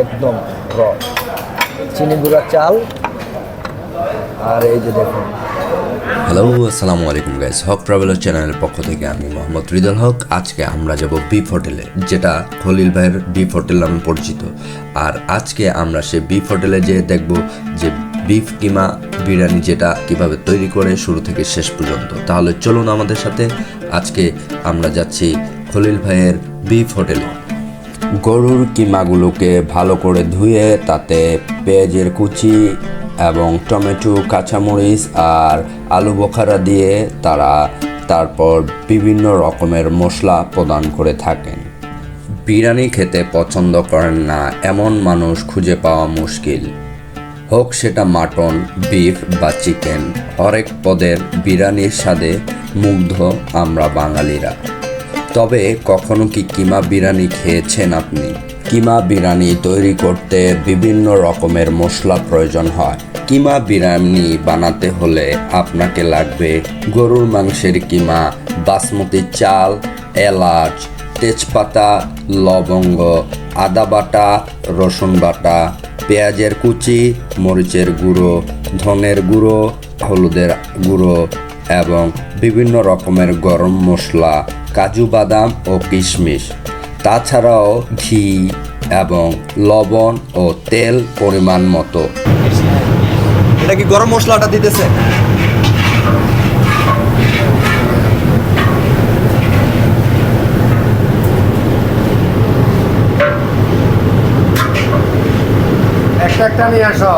একদম র চিনি গুঁড়া চাল। আর এই যে দেখুন। হ্যালো আসসালামু আলাইকুম গাইস হক ট্রাভেলার চ্যানেলের পক্ষ থেকে আমি মোহাম্মদ রিদল হক। আজকে আমরা যাব বিফ হোটেলে যেটা খলিল ভাইয়ের বিফ হোটেল নামে পরিচিত। আর আজকে আমরা সে বিফ হোটেলে যেয়ে দেখব যে বিফ কিমা বিরিয়ানি যেটা কীভাবে তৈরি করে শুরু থেকে শেষ পর্যন্ত। তাহলে চলুন আমাদের সাথে। আজকে আমরা যাচ্ছি খলিল ভাইয়ের বিফ হোটেলে গরুর কিমাগুলোকে ভালো করে ধুয়ে তাতে পেঁয়াজের কুচি এবং টমেটো, কাঁচামরিচ আর আলু বোখারা দিয়ে তারা তারপর বিভিন্ন রকমের মশলা প্রদান করে থাকেন। বিরিয়ানি খেতে পছন্দ করেন না এমন মানুষ খুঁজে পাওয়া মুশকিল। হোক সেটা মাটন, বিফ বা চিকেন, হরেক পদের বিরিয়ানির স্বাদে মুগ্ধ আমরা বাঙালিরা। তবে কখনো কি কিমা বিরিয়ানি খেয়েছেন আপনি? কিমা বিরিয়ানি তৈরি করতে বিভিন্ন রকমের মশলা প্রয়োজন হয়। কিমা বিরিয়ানি বানাতে হলে আপনাকে লাগবে গরুর মাংসের কিমা, বাসমতি চাল, এলাচ, তেজপাতা, লবঙ্গ, আদা বাটা, রসুন বাটা, পেঁয়াজের কুচি, মরিচের গুঁড়ো, ধনের গুঁড়ো, হলুদের গুঁড়ো এবং বিভিন্ন রকমের গরম মশলা কাজু বাদাম ও কিশমিশ। তাছাড়াও ঘি এবং লবণ ও তেল পরিমাণ মতো। এটা কি গরম মশলাটা দিতেছে? একটা একটা নিয়ে আসো।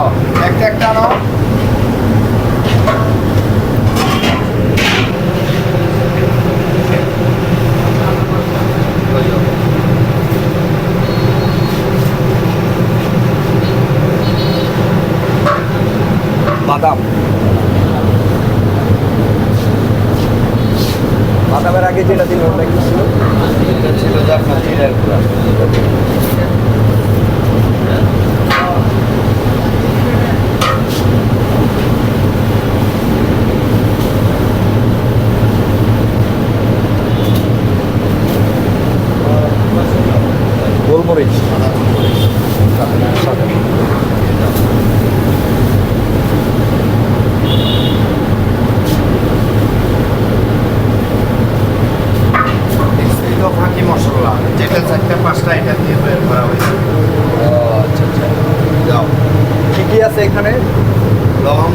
বাদামের আগে যেটা দিল ওটা কি ছিল ছিল যে আপনার জিরার গুঁড়া গোলমরিচ মিশ্রিত ফাঁকি মশলা যেটা চারটা পাঁচটা এটা দিয়ে বের করা হয়েছে ও আচ্ছা আচ্ছা যাও কি কি আছে এখানে লং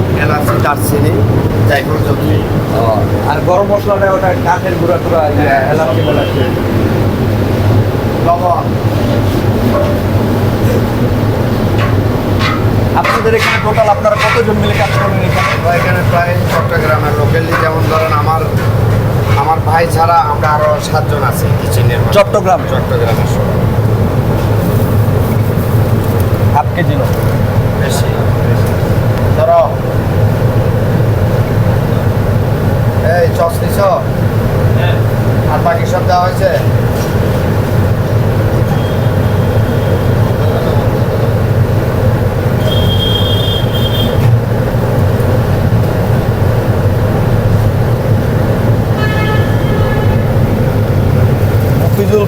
এলাচি দারচিনি জায়ফল জলদি আর গরম মশলাটা ওটা কাঠের গুঁড়া টুড়া এলাচি মেলাচি লবণ। আপনাদের এখানে টোটাল আপনারা কতজন মিলে কাজ করেন এখানে? এখানে প্রায় চট্টগ্রামের লোকালি যেমন ধরেন আমার আমার ভাই ছাড়া আমরা আরও সাতজন আছি কিচেনের চট্টগ্রাম? চট্টগ্রামের সব। হাফ কেজি বেশি ধরো এই চস নিছ? আর বাকি সব দেওয়া হয়েছে?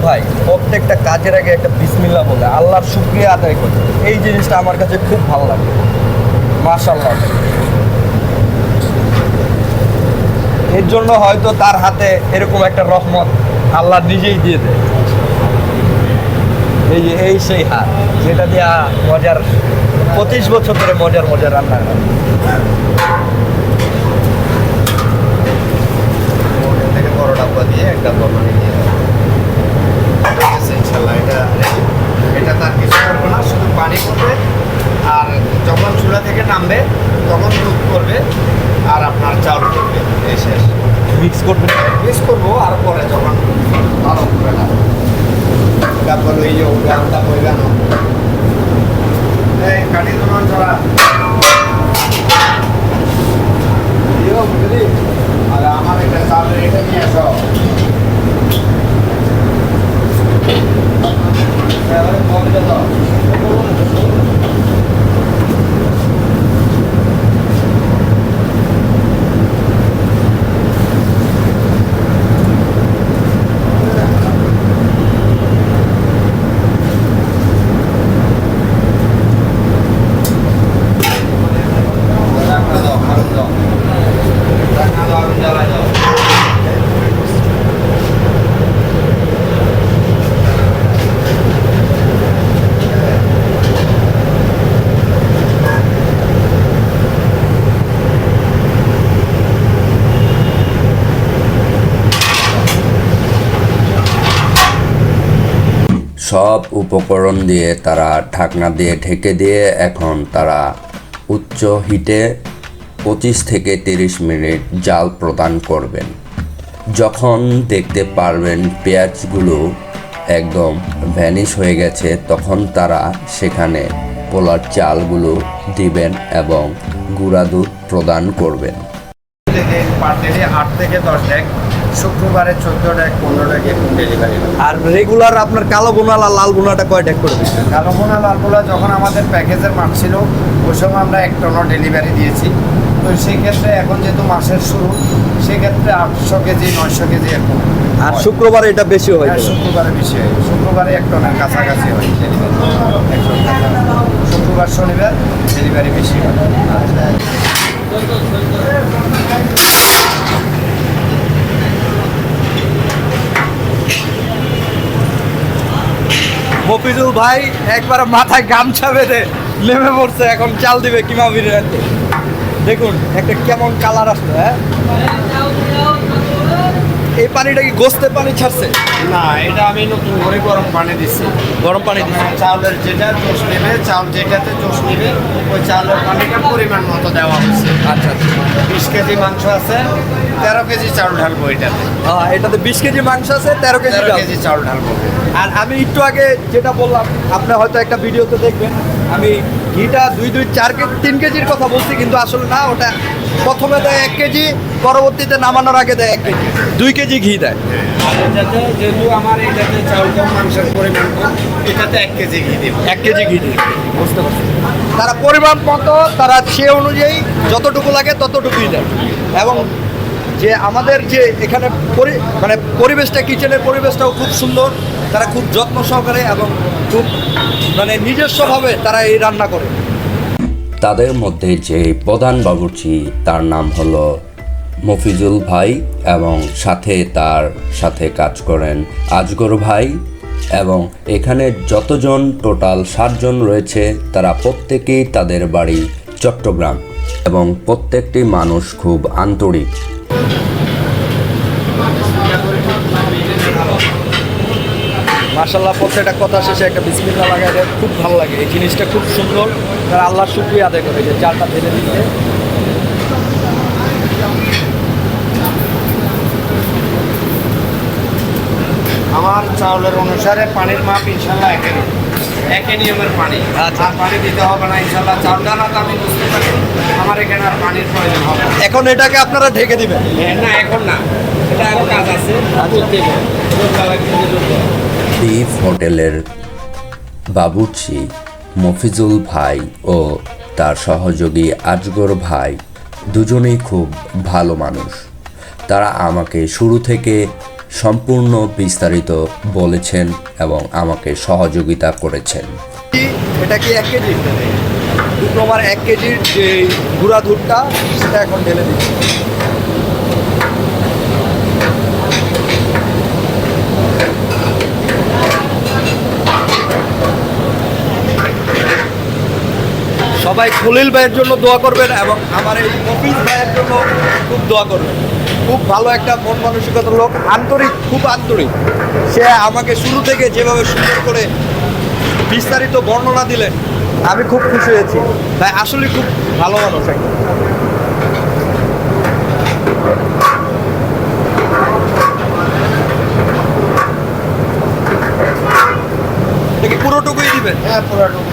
ভাই, প্রত্যেকটা কাজের আগে একটা বিসমিল্লা বলে, আল্লাহর শুক্রিয়া আদায় করে। এই জিনিসটা আমার কাছে খুব ভালো লাগে। মাশাল্লাহ এর জন্য হয়তো তার হাতে এরকম একটা রহমত আল্লাহ নিজেই দিয়ে দেয়। এই যে, এই সেই হাত, যেটা দিয়া মজার, পঁচিশ বছর ধরে মজার মজার রান্না ডাব্বা দিয়ে একটা ইনশাল্লাহ এটা। এটা কিছু না, শুধু আর যখন চুলা থেকে নামবে তখন দুধ করবে আর আপনার চাউল করবে এই শেষ মিক্স করবেন? মিস করব, আর পরে যখন ভালো করে না। ডাব্বা লই যাও ডাব্বা হয়ে গেল এই কাটি তোমার ছড়া বুঝলি? আমার একটা চালের এটা নিয়ে আসো দাও সব উপকরণ দিয়ে তারা ঢাকনা দিয়ে ঢেকে দিয়ে এখন তারা উচ্চ হিটে পঁচিশ থেকে তিরিশ মিনিট জাল প্রদান করবেন। যখন দেখতে পারবেন পেঁয়াজগুলো একদম ভ্যানিশ হয়ে গেছে, তখন তারা সেখানে পোলার চালগুলো দিবেন এবং গুঁড়া দুধ প্রদান করবেন। আট থেকে দশ ডেক শুক্রবারে চোদ্দ ডেক পনেরো ডেক এরকম ডেলিভারি আর রেগুলার আপনার কালো বোনাল আর লাল বোনাটা কয় ডেক করে বোনা লাল লালগোলা যখন আমাদের প্যাকেজের মাল ছিল ওই সময় আমরা এক টনও ডেলিভারি দিয়েছি। তো সেক্ষেত্রে এখন যেহেতু মাসের শুরু সেক্ষেত্রে আটশো কেজি নয়শো কেজি এরকম আর। শুক্রবারে এটা বেশি হয় হ্যাঁ, শুক্রবারে বেশি হয়। শুক্রবারে এক টনের কাছাকাছি হয় ডেলিভারি শুক্রবার শনিবার ডেলিভারি বেশি হয়। মফিজুল ভাই একবার মাথায় গামছা বেঁধে নেমে পড়ছে, এখন চাল দিবে কিমা বিরিয়ানি। দেখুন, একটা কেমন কালার আসলো হ্যাঁ? এই পানিটা কি গোস্তের পানি ছাড়ছে? না এটা আমি নতুন করে গরম পানি দিচ্ছি গরম পানি। হ্যাঁ, চাউলের যেটা জোশ নেবে চাউল যেটাতে জোশ নেবে ওই চাউলের পানিটা পরিমাণ মতো দেওয়া হয়েছে। আচ্ছা আচ্ছা। বিশ কেজি মাংস আছে তেরো কেজি চাউল ঢালবো এটাতে। হ্যাঁ এটাতে বিশ কেজি মাংস আছে তেরো কেজি কেজি চাউল ঢালবো। আর আমি একটু আগে যেটা বললাম আপনি হয়তো একটা ভিডিওতে দেখবেন আমি ঘিটা দুই দুই চার কেজি তিন কেজির কথা বলছি কিন্তু আসলে না ওটা প্রথমে দেয় এক কেজি পরবর্তীতে নামানোর আগে দেয় এক কেজি। দুই কেজি ঘি দেয়। যেহেতু আমার এটাতে চাউল কম মাংসের পরিমাণ এটাতে এক কেজি ঘি দিব। এক কেজি ঘি দিই বুঝতে পারছি। তারা পরিমাণ মতো তারা সে অনুযায়ী যতটুকু লাগে ততটুকুই দেয়। এবং যে আমাদের যে এখানে মানে পরিবেশটা কিচেনের পরিবেশটাও খুব সুন্দর তারা খুব যত্ন সহকারে এবং খুব মানে নিজস্বভাবে তারা এই রান্না করে। তাদের মধ্যে যে প্রধান বাবুর্চি, তার নাম হলো মফিজুল ভাই এবং সাথে তার সাথে কাজ করেন আজগর ভাই এবং এখানে যতজন টোটাল সাতজন রয়েছে, তারা প্রত্যেকেই তাদের বাড়ি চট্টগ্রাম এবং প্রত্যেকটি মানুষ খুব আন্তরিক। মার্শাল্লাহ প্রত্যেকটা কথা শেষে একটা বিসমিল্লা লাগাই দেয় খুব ভালো লাগে। এই জিনিসটা খুব সুন্দর। তারা আল্লাহর শুক্রিয়া আদায় করে যে চালটা ঢেলে দিচ্ছে। আমার চাউলের অনুসারে পানির মাপ ইনশাল্লাহ একে। একই নিয়মের পানি। আচ্ছা। আর পানি দিতে হবে না ইনশাল্লাহ চাউল ডালা তো আমি বুঝতে পারি। আমার এখানে আর পানির প্রয়োজন হবে না। এখন এটাকে আপনারা ঢেকে দিবেন। না এখন না। এটা আরও কাজ আছে। বিফ হোটেলের বাবুর্চি, মফিজুল ভাই ও তার সহযোগী আজগর ভাই দুজনেই খুব ভালো মানুষ। তারা আমাকে শুরু থেকে সম্পূর্ণ বিস্তারিত বলেছেন এবং আমাকে সহযোগিতা করেছেন। এটা কি এক কেজি? ডিপ্লোমার এক কেজির যে গুঁড়া দুধটা, সেটা এখন ঢেলে দিচ্ছি। সবাই খলিল ভাইয়ের জন্য দোয়া করবেন এবং আমার এই মফিজ ভাইয়ের জন্য খুব দোয়া করবেন। খুব ভালো একটা মন মানসিকতার লোক, আন্তরিক, খুব আন্তরিক। সে আমাকে শুরু থেকে যেভাবে সুন্দর করে বিস্তারিত বর্ণনা দিলেন, আমি খুব খুশি হয়েছি। তাই আসলে খুব ভালো মানুষ একদম পুরোটুকুই দিবেন? হ্যাঁ পুরাটুকু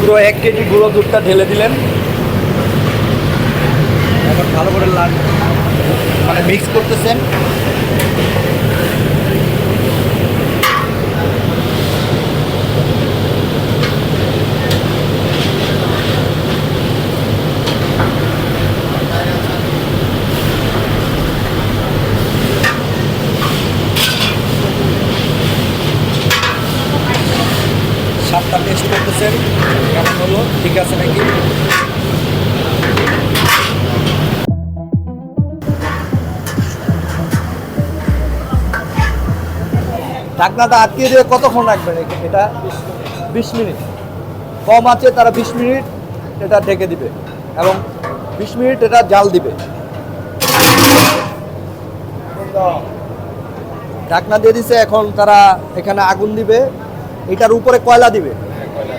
পুরা এক কেজি গুঁড়ো দুধটা ঢেলে দিলেন। এখন ভালো করে লাল মানে মিক্স করতেছেন সাতটা টেস্ট করতেছেন কেমন হলো ঠিক আছে নাকি? ঢাকনাটা আটকিয়ে দিয়ে কতক্ষণ রাখবেন এটা? বিশ মিনিট। কম আছে তারা বিশ মিনিট এটা ঢেকে দিবে এবং বিশ মিনিট এটা জাল দিবে। ঢাকনা দিয়ে দিছে এখন তারা এখানে আগুন দিবে। এটার উপরে কয়লা দিবে?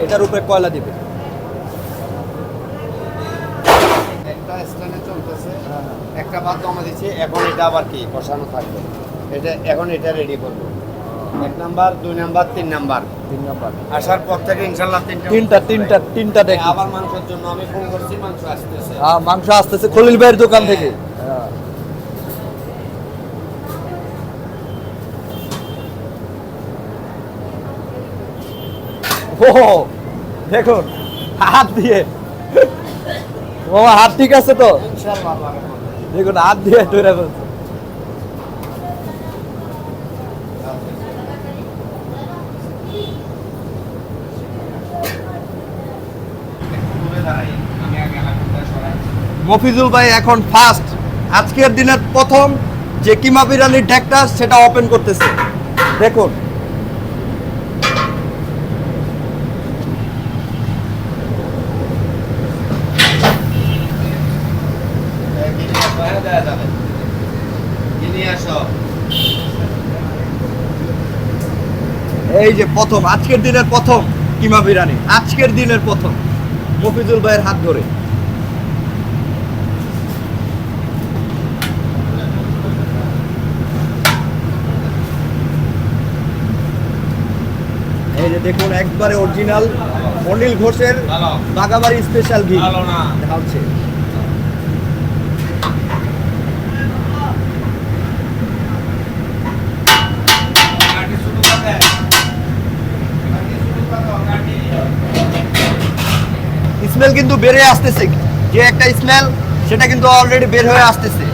এটার উপরে কয়লা দিবে? একটা বাদ জমা দিচ্ছি এখন এটা আবার কি? বসানো থাকবে। এটা এখন এটা রেডি করব। এক নাম্বার দুই নাম্বার তিন নাম্বার। তিন নাম্বার। আসার পর থেকে ইনশাল্লাহ তিনটা তিনটা তিনটা তিনটা দেখি আবার মাংসের জন্য আমি ফোন করছি মাংস আসতেছে। হ্যাঁ, মাংস আসতেছে খলিল ভাইয়ের দোকান থেকে। হ্যাঁ। ও দেখুন হাত দিয়ে। ও হাত ঠিক আছে তো? ইনশাল্লাহ। দেখুন, হাত দিয়ে আগুনটা সরাই মফিজুল ভাই এখন ফার্স্ট আজকের দিনের প্রথম যে কিমা বিরিয়ানির ঢেকটা, সেটা ওপেন করতেছে। দেখুন গিনি আসো হ্যাঁ দেওয়া যাবে গিনি আসো? এই যে প্রথম আজকের দিনের প্রথম কিমা বিরিয়ানি। আজকের দিনের প্রথম। মফিজুল ভাইয়ের হাত ধরে। এই যে দেখুন একবারে অরিজিনাল অনিল ঘোষের বাগাবাড়ি স্পেশাল ঘি। ঢালছে কাটি শুরু করে কাটি শুরু করো কাটি স্মেল কিন্তু বেড়ে আসতেছে। যে একটা স্মেল সেটা কিন্তু অলরেডি বের হয়ে আসতেছে।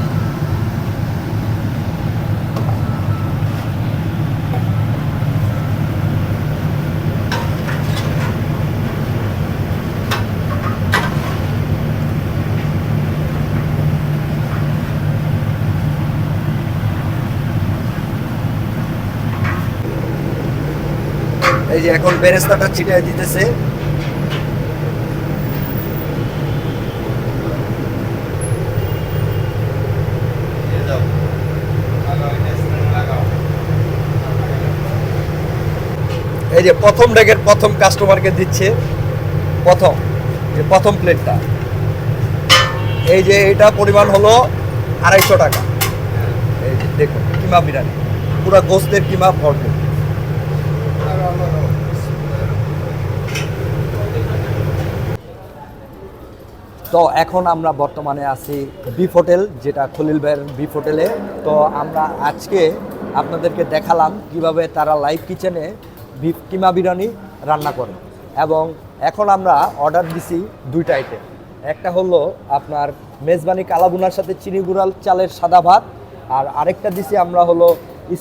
এই যে এখন বেরেস্তাটা ছিটিয়ে দিতেছে দিয়ে দাও ভালো এটা স্ট্যান্ড লাগাও এই যে প্রথম ডেকের প্রথম কাস্টমারকে দিচ্ছে, প্রথম, যে প্রথম প্লেটটা এই যে এটা পরিমাণ হলো আড়াইশো টাকা। এই যে দেখুন, কিমা বিরিয়ানি। পুরো গোস্তের কিমা ভরপুর। তো এখন আমরা বর্তমানে আছি বিফ হোটেল যেটা খলিল ভাইয়ের বিফ হোটেলে তো আমরা আজকে আপনাদেরকে দেখালাম কীভাবে তারা লাইভ কিচেনে বিফ কিমা বিরিয়ানি রান্না করে। এবং এখন আমরা অর্ডার দিছি দুইটা আইটেম একটা হলো আপনার মেজবানি কালাবুনার সাথে চিনি গুড়াল চালের সাদা ভাত, আর আরেকটা দিছি আমরা হলো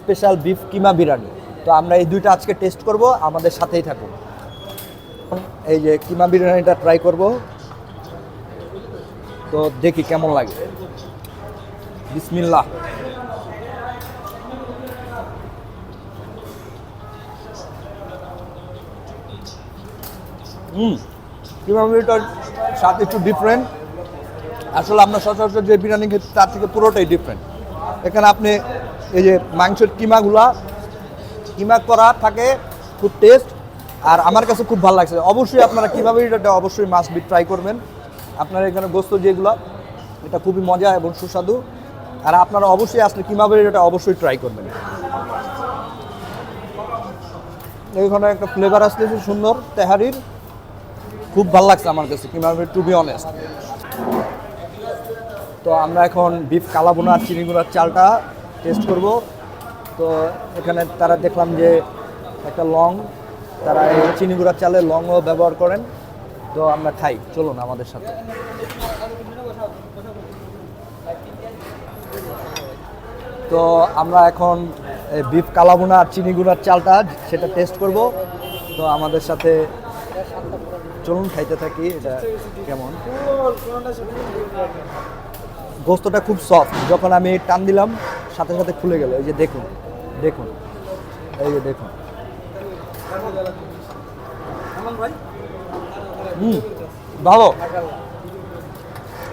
স্পেশাল বিফ কিমা বিরিয়ানি। তো আমরা এই দুইটা আজকে টেস্ট করব, আমাদের সাথেই থাকুন। এই যে কিমা বিরিয়ানিটা ট্রাই করব। তো দেখি কেমন লাগে। বিসমিল্লাহ। হুম। কিমা বিরিয়ানিটার স্বাদ একটু ডিফারেন্ট আসলে আমরা সচরাচর যে বিরিয়ানি খেতে, তার থেকে পুরোটাই ডিফারেন্ট এখানে আপনি এই যে মাংসের কিমাগুলা, কিমা করা থাকে, খুব টেস্ট আর আমার কাছে খুব ভালো লাগছে। অবশ্যই আপনারা কীভাবে এটা অবশ্যই মাছ ট্রাই করবেন। আপনারা এখানে গোস্ত যেগুলো, এটা খুবই মজা এবং সুস্বাদু। আর আপনারা অবশ্যই আসলে কীভাবে এটা অবশ্যই ট্রাই করবেন। এখানে একটা ফ্লেভার আসতেছে সুন্দর, তেহারির। খুব ভালো লাগছে আমার কাছে কীভাবে টু বি অনেস্ট তো আমরা এখন বিফ কালাবোনা আর চিনিগুড়ার চালটা টেস্ট করব। তো এখানে তারা দেখলাম যে একটা লং, তারা এই চিনিগুড়ার চালে লংও ব্যবহার করেন। তো আমরা খাই, চলুন আমাদের সাথে। তো আমরা এখন বিফ কালাবোনা আর চিনিগুড়ার চালটা সেটা টেস্ট করব। তো আমাদের সাথে চলুন খাইতে থাকি, এটা কেমন? গোস্তটা খুব সফট যখন আমি টান দিলাম, সাথে সাথে খুলে গেল। এই যে দেখুন দেখুন। এই যে দেখুন। হুম ভালো।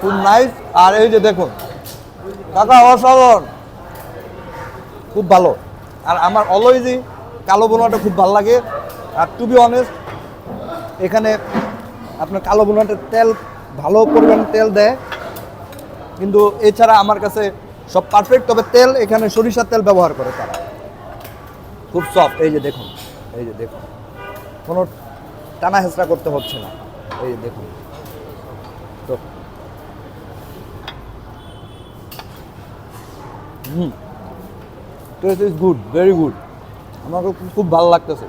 খুব নাইস আর এই যে দেখুন, কাকা, অসাধারণ। খুব ভালো। আর আমার অলওয়েজই কালো বোনাটা খুব ভালো লাগে। আর টু বি অনেস্ট এখানে আপনার কালো বোনাটা তেল ভালো পরিমাণ তেল দেয়। কিন্তু এছাড়া আমার কাছে সব পারফেক্ট তবে তেল এখানে সরিষার তেল ব্যবহার করে তারা। খুব সফট এই যে দেখুন, এই যে দেখুন। কোনো টানা হেঁচড়া করতে হচ্ছে না। এই যে দেখুন। তো হুম taste is good very good আমাকে খুব ভালো লাগতেছে।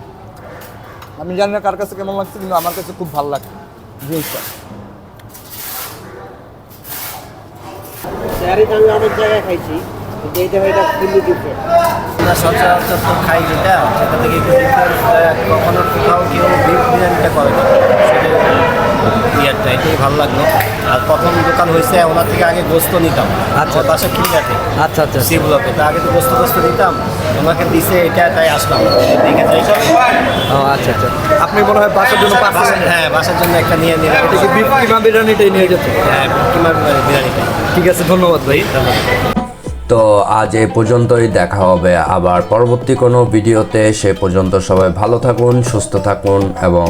আমি জানি না কার কাছে কেমন লাগছে কিন্তু আমার কাছে খুব ভালো লাগে জিনিসটা। অনেক জায়গায় খাইছি আমরা সচরাচর তো খাই যেটা সেটা থেকে একটু কখনো কোথাও কেউ বিরিয়ানিটা করে না। সেটা ইয়ারটা এটাই ভালো লাগল। আর প্রথম দোকান হয়েছে ওনার থেকে আগে গোস্ত নিতাম। আচ্ছা। বাসা কিনলাতে আচ্ছা আচ্ছা সি ব্লকে। তো আগে তো গোস্ত গোস্ত নিতাম ওনাকে দিছে এটা তাই আসলাম। দেখে যাই ও আচ্ছা আচ্ছা। আপনি মনে হয় বাসার জন্য হ্যাঁ বাসার জন্য একটা নিয়ে নিলাম। এটা কি কিমা বিরিয়ানিটাই নিয়ে যেতে? হ্যাঁ কিমা বিরিয়ানিটা। ঠিক আছে ধন্যবাদ ভাই। তো আজ এই পর্যন্তই দেখা হবে। আবার পরবর্তী কোনো ভিডিওতে সে পর্যন্ত সবাই ভালো থাকুন সুস্থ থাকুন এবং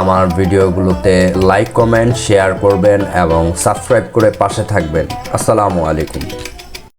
আমার ভিডিওগুলোতে লাইক কমেন্ট শেয়ার করবেন এবং সাবস্ক্রাইব করে পাশে থাকবেন। আসসালামু আলাইকুম।